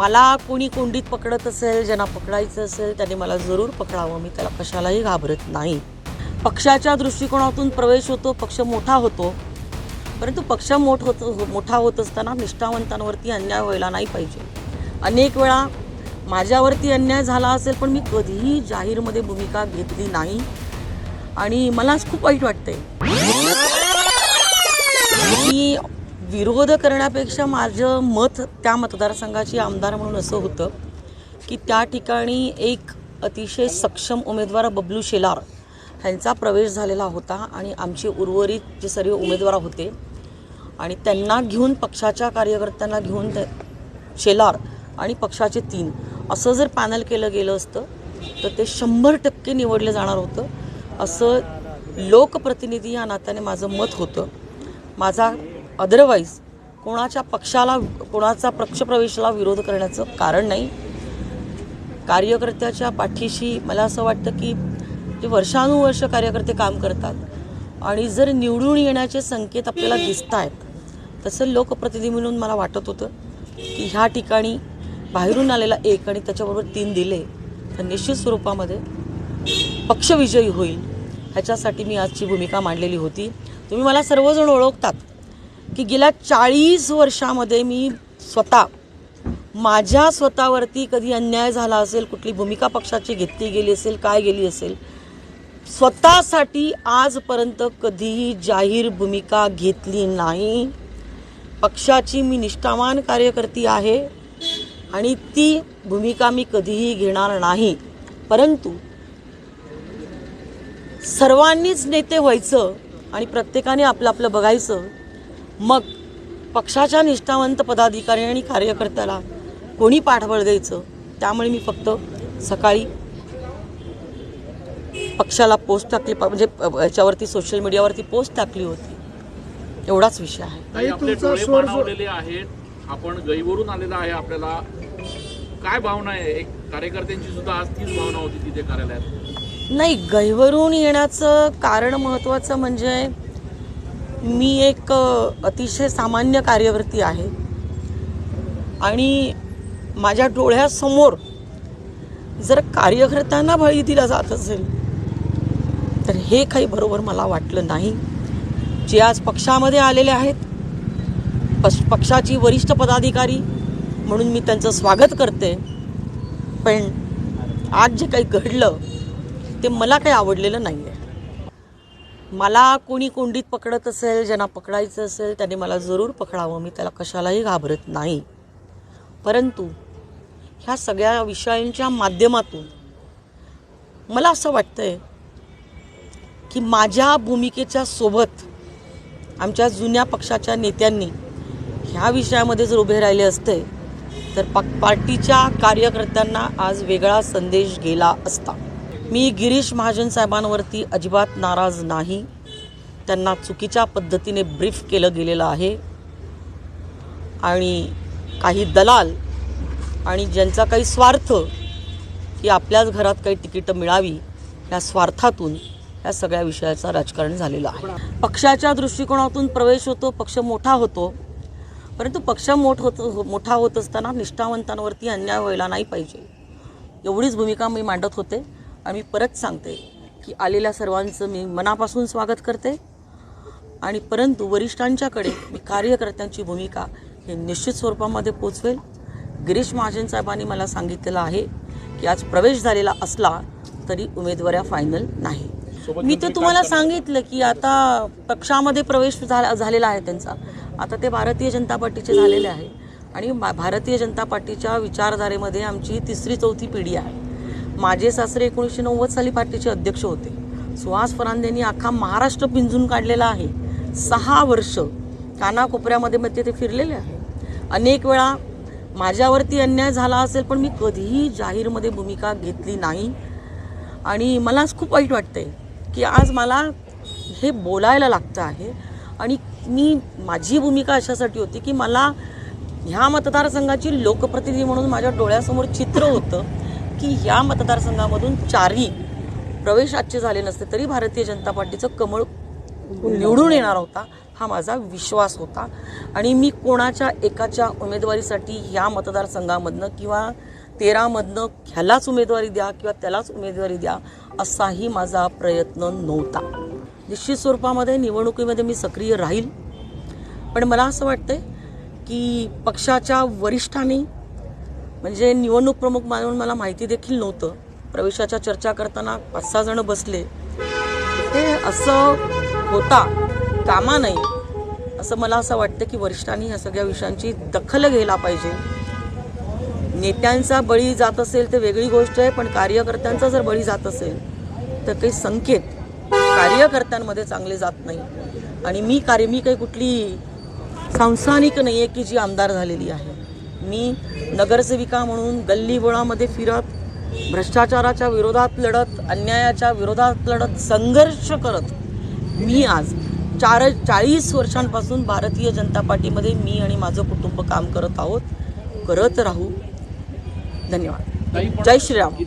मला कोणी कोंडीत पकडत असेल ज्यांना पकडायचं असेल त्याने मला जरूर पकडावं. मी त्याला कशालाही घाबरत नाही. पक्षाच्या दृष्टिकोनातून प्रवेश होतो पक्ष मोठा होतो. परंतु पक्ष मोठ होत मोठा होत असताना निष्ठावंतांवरती अन्याय व्हायला नाही पाहिजे. अनेक वेळा माझ्यावरती अन्याय झाला असेल पण मी कधीही जाहीरमध्ये भूमिका घेतली नाही. आणि मला खूप वाईट वाटतंय. मी विरोध करण्यापेक्षा माझं मत त्या मतदारसंघाची आमदार म्हणून असं होतं की त्या ठिकाणी एक अतिशय सक्षम उमेदवार बबलू शेलार ह्यांचा प्रवेश झालेला होता आणि आमचे उर्वरित जे सर्व उमेदवार होते आणि त्यांना घेऊन पक्षाच्या कार्यकर्त्यांना घेऊन ते शेलार आणि पक्षाचे तीन असं जर पॅनल केलं गेलं असतं तर ते शंभर टक्के निवडलं जाणार होतं. असं लोकप्रतिनिधी या नात्याने माझं मत होतं. माझा अदरवाईज कोणाच्या पक्षाला कोणाचा पक्षप्रवेशाला विरोध करण्याचं कारण नाही. कार्यकर्त्याच्या पाठीशी मला असं वाटतं की जे वर्षानुवर्ष कार्यकर्ते काम करतात आणि जर निवडून येण्याचे संकेत आपल्याला दिसत आहेत तसं लोकप्रतिनिधी म्हणून मला वाटत होतं की ह्या ठिकाणी बाहेरून आलेला एक आणि त्याच्याबरोबर तीन दिले तर निश्चित स्वरूपामध्ये पक्षविजयी होईल. ह्याच्यासाठी मी आजची भूमिका मांडलेली होती. तुम्ही मला सर्वजण ओळखतात. की गेल्या चाळीस वर्षामध्ये मी स्वतः माझ्या स्वतःवरती कधी अन्याय झाला असेल कुठली भूमिका पक्षाची घेतली गेली असेल काय गेली असेल स्वतःसाठी आजपर्यंत कधीही जाहीर भूमिका घेतली नाही. पक्षाची मी निष्ठावान कार्यकर्ती आहे आणि ती भूमिका मी कधीही घेणार नाही. परंतु सर्वांनीच नेते व्हायचं आणि प्रत्येकाने आपलं आपलं बघायचं मग पक्षाच्या निष्ठावंत पदाधिकारी आणि कार्यकर्त्याला कोणी पाठबळ द्यायचं? त्यामुळे मी फक्त सकाळी पक्षाला पोस्ट टाकली. म्हणजे याच्यावरती सोशल मीडियावरती पोस्ट टाकली होती. एवढाच विषय आहे. आपण गैवरून आलेला आहे आपल्याला. काय भावना आहे? एक कार्यकर्त्यांची सुद्धा आज तीच भावना होती तिथे कार्यालयात. नाही गहिवरून येण्याचं कारण महत्त्वाचं म्हणजे मी एक अतिशय सामान्य कार्यवर्ती आहे. आणि माझ्या डोळ्यासमोर जर कार्यकर्त्यांना बळी दिला जात असेल तर हे काही बरोबर मला वाटलं नाही. जे आज पक्षामध्ये आलेले आहेत पक्ष पक्षाची वरिष्ठ पदाधिकारी म्हणून मी त्यांचं स्वागत करते. पण आज जे काही घडलं ते मला काही आवडलेलं नाही आहे मला कोणी कोंडीत पकडत असेल ज्यांना पकडायचं असेल त्याने मला जरूर पकडावं. मी त्याला कशालाही घाबरत नाही. परंतु ह्या सगळ्या विषयांच्या माध्यमातून मला असं वाटतंय की माझ्या भूमिकेच्या सोबत आमच्या जुन्या पक्षाच्या नेत्यांनी ह्या विषयामध्ये जर उभे राहिले असते तर पा पार्टीच्या कार्यकर्त्यांना आज वेगळा संदेश गेला असता. मी गिरीश महाजन साहेबांवरती अजिबात नाराज नाही. त्यांना चुकीच्या पद्धतीने ब्रीफ केलं गेलेलं आहे. आणि काही दलाल आणि ज्यांचा काही स्वार्थ की आपल्याच घरात काही तिकीटं मिळावी या स्वार्थातून या सगळ्या विषयाचं राजकारण झालेलं आहे. पक्षाच्या दृष्टिकोनातून प्रवेश होतो पक्ष मोठा होतो. परंतु पक्ष मोठ होत मोठा होत असताना निष्ठावंतांवरती अन्याय व्हायला नाही पाहिजे. एवढीच भूमिका मी मांडत होते. आणि मी परत सांगते की आलेल्या सर्वांचं मी मनापासून स्वागत करते. आणि परंतु वरिष्ठांच्याकडे मी कार्यकर्त्यांची भूमिका हे निश्चित स्वरूपामध्ये पोचवेल. गिरीश महाजन साहेबांनी मला सांगितलेलं आहे की आज प्रवेश झालेला असला तरी उमेदवाऱ्या फायनल नाही. मी तर तुम्हाला सांगितलं की आता पक्षामध्ये प्रवेश झाला झालेला आहे त्यांचा. आता ते भारतीय जनता पार्टीचे झालेले आहे. आणि भारतीय जनता पार्टीच्या विचारधारेमध्ये आमची तिसरी चौथी पिढी आहे. माझे सासरे एकोणीसशे नव्वद साली पार्टीचे अध्यक्ष होते. सुहास फरांदेंनी अख्खा महाराष्ट्र पिंजून काढलेला आहे. सहा वर्ष कानाकोपऱ्यामध्ये मग ते फिरलेले आहे. अनेक वेळा माझ्यावरती अन्याय झाला असेल पण मी कधीही जाहीरमध्ये भूमिका घेतली नाही. आणि मला खूप वाईट वाटतंय की आज मला हे बोलायला लागतं आहे. आणि मी माझी भूमिका अशासाठी होती की मला ह्या मतदारसंघाची लोकप्रतिनिधी म्हणून माझ्या डोळ्यासमोर चित्र होतं. की या मतदारसंघामधून चारही प्रवेश आजचे झाले नसते तरी भारतीय जनता पार्टीचं कमळ निवडून येणार होता हा माझा विश्वास होता. आणि मी कोणाच्या एकाच्या उमेदवारीसाठी ह्या मतदारसंघामधनं किंवा तेरामधनं ह्यालाच उमेदवारी द्या किंवा त्यालाच उमेदवारी द्या असाही माझा प्रयत्न नव्हता. निश्चित स्वरूपामध्ये निवडणुकीमध्ये मी सक्रिय राहील. पण मला असं वाटतंय की पक्षाच्या वरिष्ठांनी म्हणजे निवडणूक प्रमुख म्हणून मला माहिती देखील नव्हतं. प्रवेशाच्या चर्चा करताना पाच सहा जण बसले. ते असं होता कामा नाही असं मला असं वाटतं की वरिष्ठांनी ह्या सगळ्या विषयांची दखल घ्यायला पाहिजे. नेत्यांचा बळी जात असेल तर वेगळी गोष्ट आहे पण कार्यकर्त्यांचा जर बळी जात असेल तर काही संकेत कार्यकर्त्यांमध्ये चांगले जात नाही. आणि मी कार्य मी काही कुठली सांसानिक नाही आहे की जी आमदार झालेली आहे. मी नगरसेविका म्हणून गल्लीबोळामध्ये फिरत भ्रष्टाचाराच्या विरोधात लढत अन्यायाच्या विरोधात लढत संघर्ष करत मी आज चार चाळीस वर्षांपासून भारतीय जनता पार्टीमध्ये मी आणि माझं कुटुंब काम करत आहोत. करत राहू. धन्यवाद. जय श्रीराम.